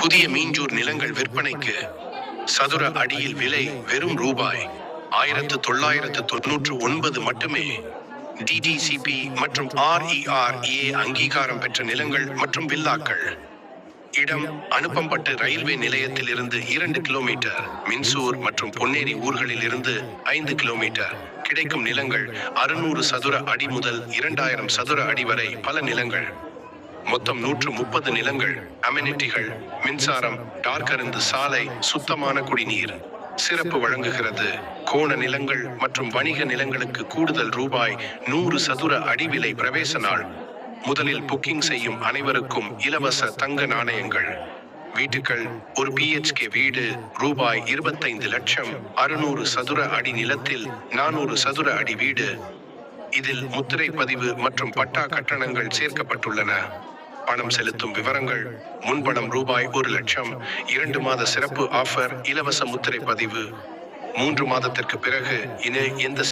புதிய மீஞ்சூர் நிலங்கள் விற்பனைக்கு சதுர அடியில் விலை வெறும் ரூபாய். ஆயிரத்து தொள்ளாயிரத்து தொன்னூற்று ஒன்பது மட்டுமே. டிடிசிபி மற்றும் ஆர்இஆர்ஏ அங்கீகாரம் பெற்ற நிலங்கள் மற்றும் வில்லாக்கள். இடம் அனுப்பம்பட்டு ரயில்வே நிலையத்தில் இருந்து இரண்டு கிலோமீட்டர். மின்சூர் மற்றும் பொன்னேரி ஊர்களில் இருந்து ஐந்து கிலோமீட்டர். கிடைக்கும் நிலங்கள் அறுநூறு சதுர அடி முதல் இரண்டாயிரம் சதுர அடி வரை பல நிலங்கள். மொத்தம் நூற்று முப்பது நிலங்கள் அமெனிட்டிகள் மின்சாரம் டார்கருந்து சாலை சுத்தமான குடிநீர். சிறப்பு வழங்குகிறது. கோண நிலங்கள் மற்றும் வணிக நிலங்களுக்கு கூடுதல் ரூபாய் நூறு சதுர அடி விலை பிரவேச நாள். முதலில் புக்கிங் செய்யும் அனைவருக்கும் இலவச தங்க நாணயங்கள். வீட்டுகள் ஒரு பிஹெச்கே வீடு ரூபாய் இருபத்தைந்து லட்சம் அறுநூறு சதுர அடி நிலத்தில் நானூறு சதுர அடி வீடு. இதில் முத்திரை பதிவு மற்றும் பட்டா கட்டணங்கள் சேர்க்கப்பட்டுள்ளன. பணம் செலுத்தும் விவரங்கள். முன்பணம் ரூபாய் ஒரு லட்சம். இரண்டு மாத சிறப்பு ஆஃபர் இலவச முத்திரை பதிவு. மூன்று மாதத்திற்கு பிறகு இனி எந்த